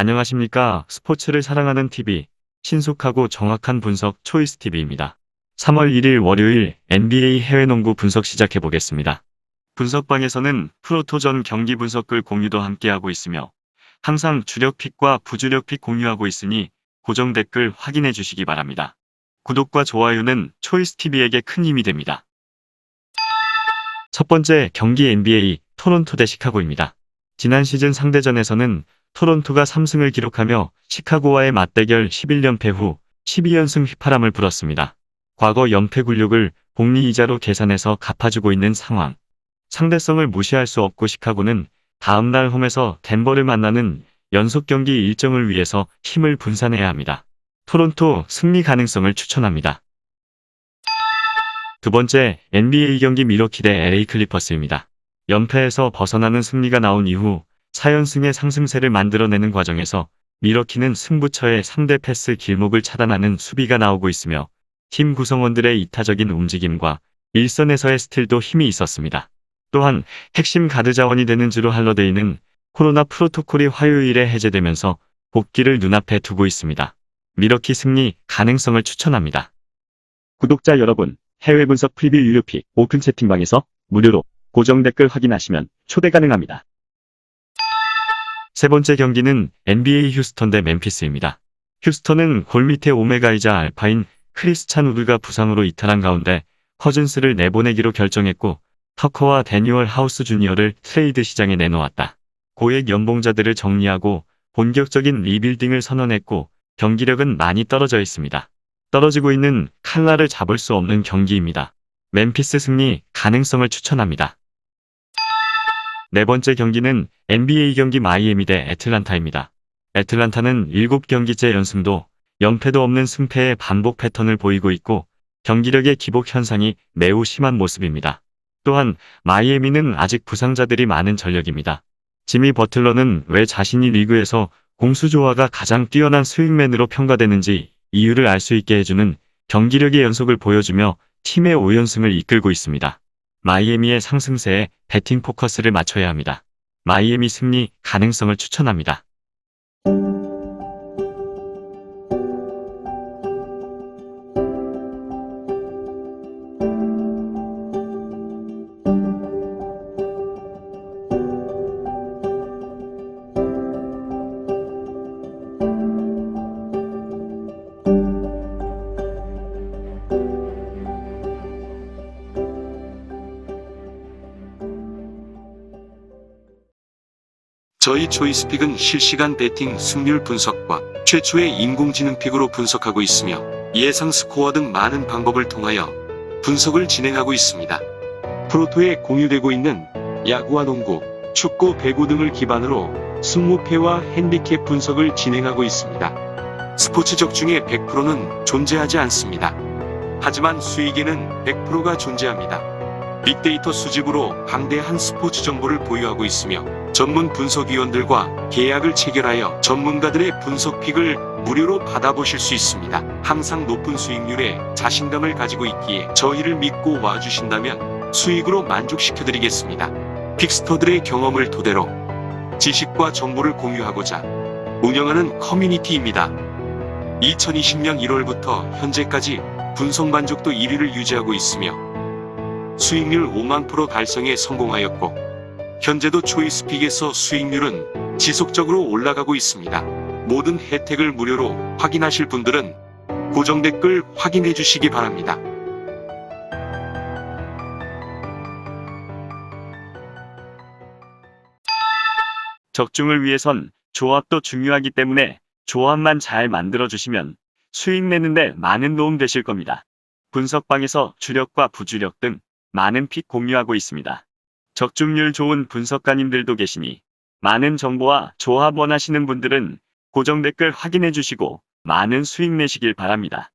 안녕하십니까. 스포츠를 사랑하는 TV, 신속하고 정확한 분석 초이스 TV입니다. 3월 1일 월요일 NBA 해외 농구 분석 시작해 보겠습니다. 분석방에서는 프로토전 경기 분석글 공유도 함께하고 있으며 항상 주력 픽과 부주력 픽 공유하고 있으니 고정 댓글 확인해 주시기 바랍니다. 구독과 좋아요는 초이스 TV에게 큰 힘이 됩니다. 첫 번째 경기 NBA 토론토 대 시카고입니다. 지난 시즌 상대전에서는 토론토가 3승을 기록하며 시카고와의 맞대결 11연패 후 12연승 휘파람을 불었습니다. 과거 연패 굴욕을 복리 이자로 계산해서 갚아주고 있는 상황. 상대성을 무시할 수 없고 시카고는 다음날 홈에서 덴버를 만나는 연속 경기 일정을 위해서 힘을 분산해야 합니다. 토론토 승리 가능성을 추천합니다. 두 번째 NBA 경기 미러키 대 LA 클리퍼스입니다. 연패에서 벗어나는 승리가 나온 이후 4연승의 상승세를 만들어내는 과정에서 미러키는 승부처의 상대 패스 길목을 차단하는 수비가 나오고 있으며 팀 구성원들의 이타적인 움직임과 일선에서의 스틸도 힘이 있었습니다. 또한 핵심 가드 자원이 되는 주로 할러데이는 코로나 프로토콜이 화요일에 해제되면서 복귀를 눈앞에 두고 있습니다. 미러키 승리 가능성을 추천합니다. 구독자 여러분, 해외 분석 프리뷰 유료픽 오픈 채팅방에서 무료로 고정 댓글 확인하시면 초대 가능합니다. 세 번째 경기는 NBA 휴스턴 대 멤피스입니다. 휴스턴은 골 밑에 오메가이자 알파인 크리스찬 우드가 부상으로 이탈한 가운데 허즌스를 내보내기로 결정했고 터커와 데니얼 하우스 주니어를 트레이드 시장에 내놓았다. 고액 연봉자들을 정리하고 본격적인 리빌딩을 선언했고 경기력은 많이 떨어져 있습니다. 떨어지고 있는 칼라를 잡을 수 없는 경기입니다. 멤피스 승리 가능성을 추천합니다. 네 번째 경기는 NBA 경기 마이애미 대 애틀란타입니다. 애틀란타는 7경기째 연승도 연패도 없는 승패의 반복 패턴을 보이고 있고 경기력의 기복 현상이 매우 심한 모습입니다. 또한 마이애미는 아직 부상자들이 많은 전력입니다. 지미 버틀러는 왜 자신이 리그에서 공수 조화가 가장 뛰어난 스윙맨으로 평가되는지 이유를 알 수 있게 해주는 경기력의 연속을 보여주며 팀의 5연승을 이끌고 있습니다. 마이애미의 상승세에 배팅 포커스를 맞춰야 합니다. 마이애미 승리 가능성을 추천합니다. 저희 초이스픽은 실시간 베팅 승률 분석과 최초의 인공지능 픽으로 분석하고 있으며 예상 스코어 등 많은 방법을 통하여 분석을 진행하고 있습니다. 프로토에 공유되고 있는 야구와 농구, 축구, 배구 등을 기반으로 승무패와 핸디캡 분석을 진행하고 있습니다. 스포츠적 중에 100%는 존재하지 않습니다. 하지만 수익에는 100%가 존재합니다. 빅데이터 수집으로 방대한 스포츠 정보를 보유하고 있으며 전문 분석위원들과 계약을 체결하여 전문가들의 분석픽을 무료로 받아보실 수 있습니다. 항상 높은 수익률에 자신감을 가지고 있기에 저희를 믿고 와주신다면 수익으로 만족시켜드리겠습니다. 픽스터들의 경험을 토대로 지식과 정보를 공유하고자 운영하는 커뮤니티입니다. 2020년 1월부터 현재까지 분석 만족도 1위를 유지하고 있으며 수익률 5만 프로 달성에 성공하였고 현재도 초이스픽에서 수익률은 지속적으로 올라가고 있습니다. 모든 혜택을 무료로 확인하실 분들은 고정 댓글 확인해 주시기 바랍니다. 적중을 위해선 조합도 중요하기 때문에 조합만 잘 만들어 주시면 수익 내는데 많은 도움 되실 겁니다. 분석방에서 주력과 부주력 등 많은 픽 공유하고 있습니다. 적중률 좋은 분석가님들도 계시니 많은 정보와 조합 원하시는 분들은 고정 댓글 확인해 주시고 많은 수익 내시길 바랍니다.